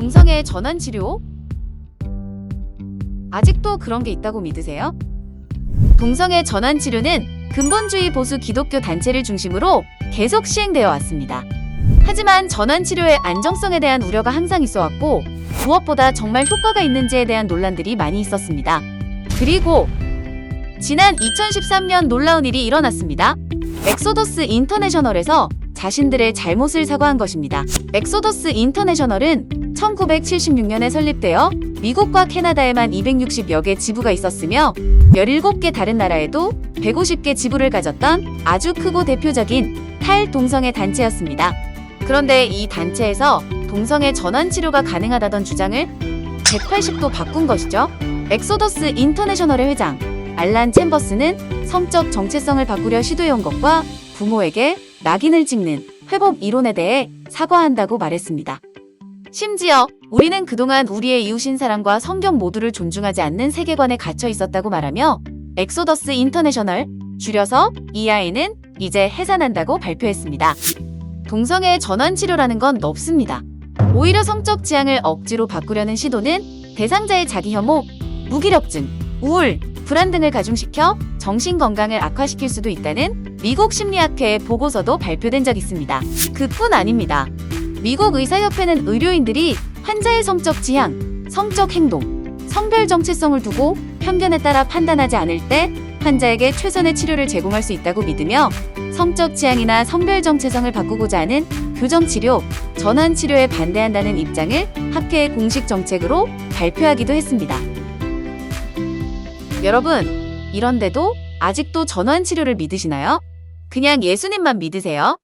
동성애 전환 치료? 아직도 그런 게 있다고 믿으세요? 동성애 전환 치료는 근본주의 보수 기독교 단체를 중심으로 계속 시행되어 왔습니다. 하지만 전환 치료의 안정성에 대한 우려가 항상 있어 왔고 무엇보다 정말 효과가 있는지에 대한 논란들이 많이 있었습니다. 그리고 지난 2013년 놀라운 일이 일어났습니다. 엑소더스 인터내셔널에서 자신들의 잘못을 사과한 것입니다. 엑소더스 인터내셔널은 1976년에 설립되어 미국과 캐나다에만 260여 개 지부가 있었으며 17개 다른 나라에도 150개 지부를 가졌던 아주 크고 대표적인 탈동성애 단체였습니다. 그런데 이 단체에서 동성애 전환 치료가 가능하다던 주장을 180도 바꾼 것이죠. 엑소더스 인터내셔널의 회장 알란 챔버스는 성적 정체성을 바꾸려 시도해온 것과 부모에게 낙인을 찍는 회복 이론에 대해 사과한다고 말했습니다. 심지어 우리는 그동안 우리의 이웃인 사람과 성경 모두를 존중하지 않는 세계관에 갇혀 있었다고 말하며 엑소더스 인터내셔널 줄여서 EI는 이제 해산한다고 발표했습니다. 동성애 전환 치료라는 건 없습니다. 오히려 성적 지향을 억지로 바꾸려는 시도는 대상자의 자기 혐오, 무기력증, 우울, 불안 등을 가중시켜 정신 건강을 악화시킬 수도 있다는 미국 심리학회의 보고서도 발표된 적 있습니다. 그뿐 아닙니다. 미국 의사협회는 의료인들이 환자의 성적 지향, 성적 행동, 성별 정체성을 두고 편견에 따라 판단하지 않을 때 환자에게 최선의 치료를 제공할 수 있다고 믿으며 성적 지향이나 성별 정체성을 바꾸고자 하는 교정 치료, 전환 치료에 반대한다는 입장을 학회의 공식 정책으로 발표하기도 했습니다. 여러분, 이런데도 아직도 전환 치료를 믿으시나요? 그냥 예수님만 믿으세요?